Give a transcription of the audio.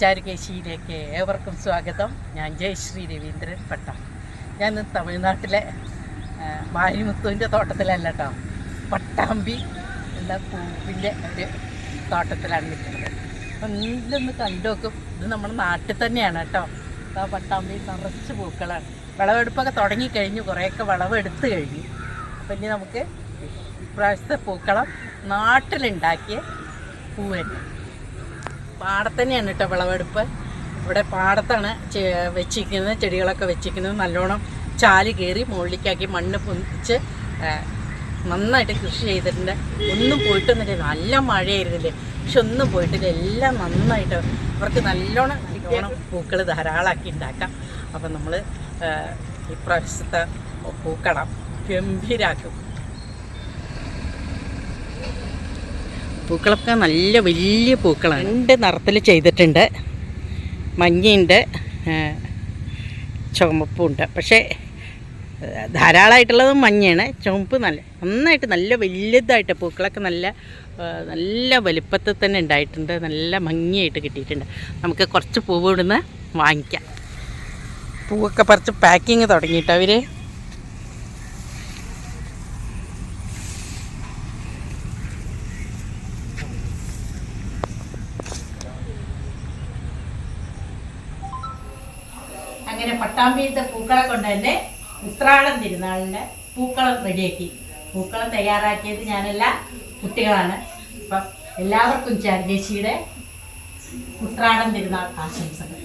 ചാരുകേശിയിലേക്ക് ഏവർക്കും സ്വാഗതം. ഞാൻ ജയശ്രീ രവീന്ദ്രൻ പട്ടം. ഞാൻ തമിഴ്നാട്ടിലെ മാരിമുത്തുവിന്റെ തോട്ടത്തിലല്ല കേട്ടോ പട്ടാമ്പി എന്ന പൂവിന്റെ ഒരു തോട്ടത്തിലാണ് നിൽക്കുന്നത്. അപ്പം നീലൊന്ന് കണ്ടു നോക്കും ഇത് നമ്മുടെ നാട്ടിൽ തന്നെയാണ് കേട്ടോ ആ പട്ടാമ്പി നിറച്ച് പൂക്കളാണ്. വിളവെടുപ്പൊക്കെ തുടങ്ങിക്കഴിഞ്ഞു. കുറേയൊക്കെ വിളവെടുത്ത് കഴിഞ്ഞു. അപ്പം ഇനി നമുക്ക് ഇപ്രാവശ്യത്തെ പൂക്കളം നാട്ടിലുണ്ടാക്കിയ തന്നെ. പാടത്ത് തന്നെയാണ് കേട്ടോ വിളവെടുപ്പ്. ഇവിടെ പാടത്താണ് വെച്ചിരിക്കുന്നത് ചെടികളൊക്കെ വെച്ചിരിക്കുന്നത്. നല്ലോണം ചാൽ കയറി മുകളിലേക്കാക്കി മണ്ണ് പൊന്നിച്ച് നന്നായിട്ട് കൃഷി ചെയ്തിട്ടുണ്ട്. ഒന്നും പോയിട്ടൊന്നുമില്ല. നല്ല മഴയായിരുന്നില്ലേ? പക്ഷെ ഒന്നും പോയിട്ടില്ല. എല്ലാം നന്നായിട്ട് അവർക്ക് നല്ലോണം നല്ലോണം പൂക്കൾ ധാരാളമാക്കി ഉണ്ടാക്കാം. അപ്പം നമ്മൾ ഇപ്രാവശ്യത്തെ പൂക്കളം ഗംഭീരാക്കും. പൂക്കളൊക്കെ നല്ല വലിയ പൂക്കളാണ്. രണ്ട് നിറത്തിൽ ചെയ്തിട്ടുണ്ട്. മഞ്ഞയുണ്ട് ചുമപ്പുണ്ട് പക്ഷേ ധാരാളമായിട്ടുള്ളത് മഞ്ഞയാണ്. ചുമപ്പ് നല്ല നന്നായിട്ട് നല്ല വലുതായിട്ട് പൂക്കളൊക്കെ നല്ല നല്ല വലുപ്പത്തിൽ തന്നെ ഉണ്ടായിട്ടുണ്ട്. നല്ല ഭംഗിയായിട്ട് കിട്ടിയിട്ടുണ്ട്. നമുക്ക് കുറച്ച് പൂവ് ഇവിടുന്ന് വാങ്ങിക്കാം. പൂവൊക്കെ പറിച്ച് പാക്കിങ് തുടങ്ങിയിട്ട് അവർ അങ്ങനെ പട്ടാമ്പിയിലത്തെ പൂക്കളെ കൊണ്ട് തന്നെ ഉത്രാടം തിരുനാളിന്റെ പൂക്കളം റെഡിയാക്കി. പൂക്കളം തയ്യാറാക്കിയത് ഞാനല്ല കുട്ടികളാണ്. അപ്പം എല്ലാവർക്കും ചാരദേശിയുടെ ഉത്രാടം തിരുനാൾ ആശംസകൾ.